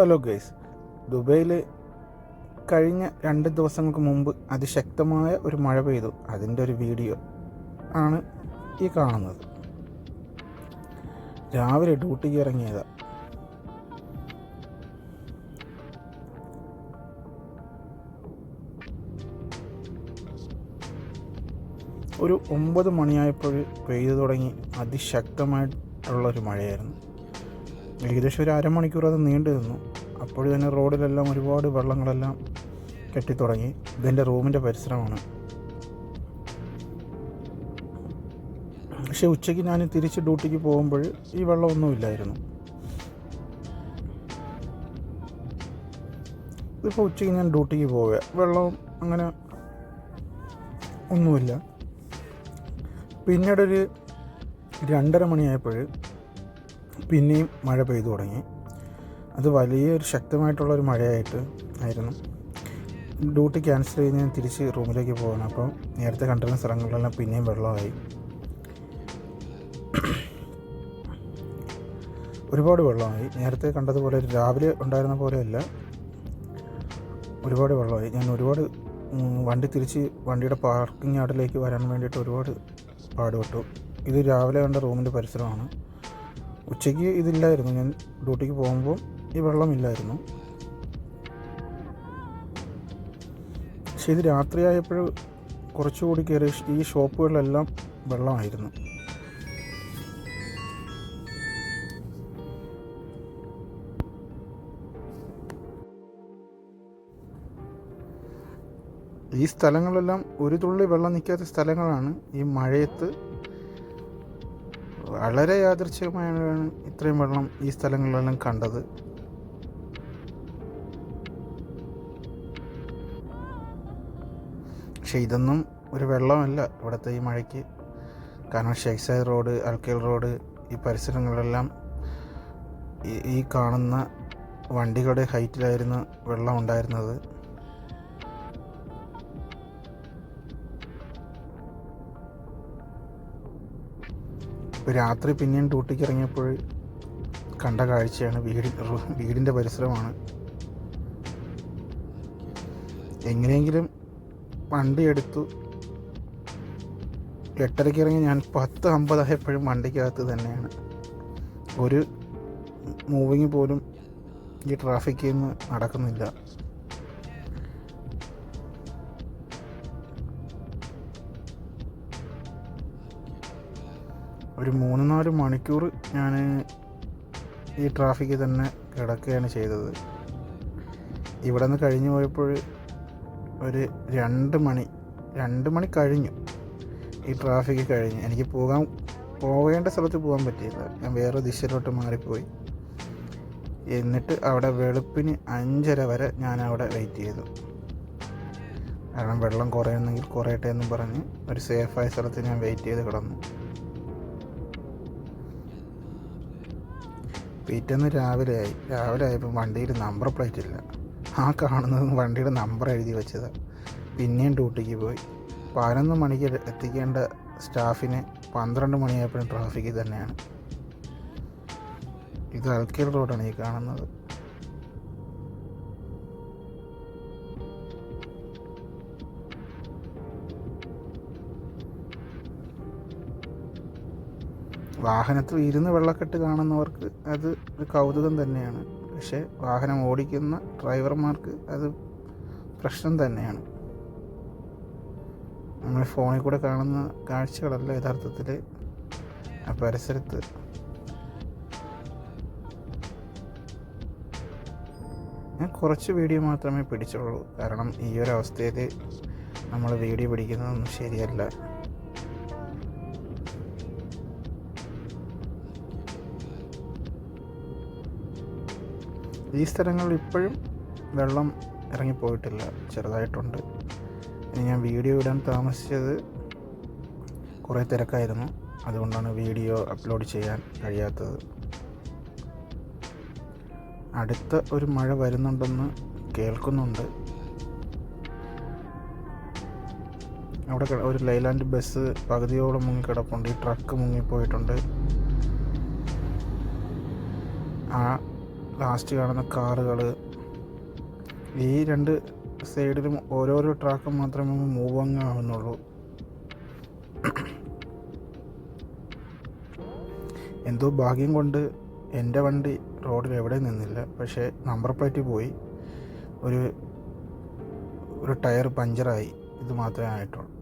Hello guys. ദുബൈയിൽ കഴിഞ്ഞ രണ്ട് ദിവസങ്ങൾക്ക് മുമ്പ് അതിശക്തമായ ഒരു മഴ പെയ്തു. അതിന്റെ ഒരു വീഡിയോ ആണ് ഈ കാണുന്നത്. രാവിലെ ഡ്യൂട്ടിക്ക് ഇറങ്ങിയതാ. ഒരു ഒമ്പത് മണിയായപ്പോൾ പെയ്തു തുടങ്ങി അതിശക്തമായിട്ടുള്ള ഒരു മഴയായിരുന്നു. ഏകദേശം ഒരു അരമണിക്കൂർ അത് നീണ്ടു നിന്നു. അപ്പോൾ തന്നെ റോഡിലെല്ലാം ഒരുപാട് വെള്ളങ്ങളെല്ലാം കെട്ടിത്തുടങ്ങി. ഇതെന്റെ റൂമിന്റെ പരിസരമാണ്. പക്ഷെ ഉച്ചയ്ക്ക് ഞാൻ തിരിച്ച് ഡ്യൂട്ടിക്ക് പോകുമ്പോൾ ഈ വെള്ളമൊന്നുമില്ലായിരുന്നു ഇതിപ്പോൾ ഉച്ചയ്ക്ക് ഞാൻ ഡ്യൂട്ടിക്ക് പോവുക വെള്ളം അങ്ങനെ ഒന്നുമില്ല. പിന്നീടൊരു രണ്ടര മണിയായപ്പോൾ പിന്നെയും മഴ പെയ്തു തുടങ്ങി. അത് വലിയൊരു ശക്തമായിട്ടുള്ളൊരു മഴയായിട്ട് ആയിരുന്നു. ഡ്യൂട്ടി ക്യാൻസൽ ചെയ്ത് ഞാൻ തിരിച്ച് റൂമിലേക്ക് പോകണം അപ്പോൾ നേരത്തെ കണ്ടിരുന്ന സ്ഥലങ്ങളിലെല്ലാം പിന്നെയും വെള്ളമായി. ഒരുപാട് വെള്ളമായി. നേരത്തെ കണ്ടതുപോലെ രാവിലെ ഉണ്ടായിരുന്ന പോലെയല്ല. ഒരുപാട് വെള്ളമായി. ഞാൻ ഒരുപാട് വണ്ടി തിരിച്ച് വണ്ടിയുടെ പാർക്കിംഗ് യാർഡിലേക്ക് വരാൻ വേണ്ടിയിട്ട് ഒരുപാട് പാടുപെട്ടു. ഇത് രാവിലെ കണ്ട റൂമിന്റെ പരിസരമാണ്. ഉച്ചയ്ക്ക് ഇതില്ലായിരുന്നു. ഞാൻ ഡ്യൂട്ടിക്ക് പോകുമ്പോൾ ഈ വെള്ളമില്ലായിരുന്നു പക്ഷേ ഇത് രാത്രിയായപ്പോൾ കുറച്ചുകൂടി കയറി ഈ ഷോപ്പുകളിലെല്ലാം വെള്ളമായിരുന്നു. ഈ സ്ഥലങ്ങളെല്ലാം ഒരു തുള്ളി വെള്ളം നിൽക്കാത്ത സ്ഥലങ്ങളാണ് ഈ മഴയത്ത് വളരെ യാദൃച്ഛികമായാണ് ഇത്രയും വെള്ളം ഈ സ്ഥലങ്ങളിലെല്ലാം കണ്ടത്. പക്ഷെ ഇതൊന്നും ഒരു വെള്ളമല്ല ഇവിടുത്തെ ഈ മഴയ്ക്ക്. കാരണം ഷെയ്സൈ റോഡ് അൽക്കേൽ റോഡ് ഈ പരിസരങ്ങളിലെല്ലാം ഈ- കാണുന്ന വണ്ടികളുടെ ഹൈറ്റിലായിരുന്നു വെള്ളം ഉണ്ടായിരുന്നത്. ഇപ്പോൾ രാത്രി പിന്നെയും ഡ്യൂട്ടിക്ക് ഇറങ്ങിയപ്പോൾ കണ്ട കാഴ്ചയാണ് വീടി വീടിന്റെ പരിസരമാണ്. എങ്ങനെയെങ്കിലും വണ്ടി എടുത്തു. എട്ടരയ്ക്ക് ഇറങ്ങി ഞാൻ പത്ത് അമ്പതായപ്പോഴും വണ്ടിക്കകത്ത് തന്നെയാണ്. ഒരു മൂവിങ് പോലും ഈ ട്രാഫിക്കിൽ നിന്ന് നടക്കുന്നില്ല. ഒരു മൂന്ന് നാല് മണിക്കൂർ ഞാൻ ഈ ട്രാഫിക്കിൽ തന്നെ കിടക്കുകയാണ് ചെയ്തത്. ഇവിടെ നിന്ന് കഴിഞ്ഞു പോയപ്പോൾ ഒരു രണ്ട് മണി രണ്ട് മണി കഴിഞ്ഞു ഈ ട്രാഫിക്ക് കഴിഞ്ഞ്. എനിക്ക് പോകാൻ പോകേണ്ട സ്ഥലത്ത് പോകാൻ പറ്റിയില്ല. ഞാൻ വേറെ ദിശയിലോട്ട് മാറിപ്പോയി. എന്നിട്ട് അവിടെ വെളുപ്പിന് അഞ്ചര വരെ ഞാൻ അവിടെ വെയിറ്റ് ചെയ്തു. കാരണം വെള്ളം കുറയുന്നെങ്കിൽ കുറയട്ടെ എന്നും പറഞ്ഞ് ഒരു സേഫായ സ്ഥലത്ത് ഞാൻ വെയിറ്റ് ചെയ്ത് കിടന്നു. പിറ്റേന്ന് രാവിലെ ആയി. രാവിലെ ആയപ്പോൾ വണ്ടിയിൽ നമ്പർ പ്ലേറ്റ് ഇല്ല. ആ കാണുന്നത് വണ്ടിയുടെ നമ്പർ എഴുതി വെച്ചത്. പിന്നെയും ഡ്യൂട്ടിക്ക് പോയി. പതിനൊന്ന് മണിക്ക് എത്തിക്കേണ്ട സ്റ്റാഫിന് പന്ത്രണ്ട് മണിയായപ്പോഴും ട്രാഫിക്കിൽ തന്നെയാണ് ഇത് അൽക്കേൽ റോഡാണ് ഈ കാണുന്നത്. വാഹനത്തിൽ ഇരുന്ന് വെള്ളക്കെട്ട് കാണുന്നവർക്ക് അത് ഒരു കൗതുകം തന്നെയാണ്. പക്ഷേ വാഹനം ഓടിക്കുന്ന ഡ്രൈവർമാർക്ക് അത് പ്രശ്നം തന്നെയാണ്. നമ്മൾ ഫോണിൽ കൂടെ കാണുന്ന കാഴ്ചകളല്ല യഥാർത്ഥത്തിൽ ആ പരിസരത്ത്. ഞാൻ കുറച്ച് വീഡിയോ മാത്രമേ പിടിച്ചുള്ളൂ. കാരണം ഈ ഒരു അവസ്ഥയിൽ നമ്മൾ വീഡിയോ പിടിക്കുന്നതൊന്നും ശരിയല്ല. ഈ സ്ഥലങ്ങളിൽ ഇപ്പോഴും വെള്ളം ഇറങ്ങിപ്പോയിട്ടില്ല ചെറുതായിട്ടുണ്ട്. ഇനി ഞാൻ വീഡിയോ ഇടാൻ താമസിച്ചത് കുറേ തിരക്കായിരുന്നു. അതുകൊണ്ടാണ് വീഡിയോ അപ്ലോഡ് ചെയ്യാൻ കഴിയാത്തത്. അടുത്ത ഒരു മഴ വരുന്നുണ്ടെന്ന് കേൾക്കുന്നുണ്ട്. അവിടെ ഒരു ലൈലാൻഡ് ബസ് പകുതിയോളം മുങ്ങി കിടപ്പുണ്ട്. ഈ ട്രക്ക് മുങ്ങിപ്പോയിട്ടുണ്ട്. ആ ലാസ്റ്റ് കാണുന്ന കാറുകൾ ഈ രണ്ട് സൈഡിലും ഓരോരോ ട്രാക്ക് മാത്രമേ മൂവങ് ആവുന്നുള്ളൂ. എന്തോ ഭാഗ്യം കൊണ്ട് എന്റെ വണ്ടി റോഡിൽ എവിടെ നിന്നില്ല. പക്ഷേ നമ്പർ പ്ലേറ്റ് പോയി. ഒരു ഒരു ടയർ പഞ്ചറായി ഇത് മാത്രമേ ആയിട്ടുള്ളൂ.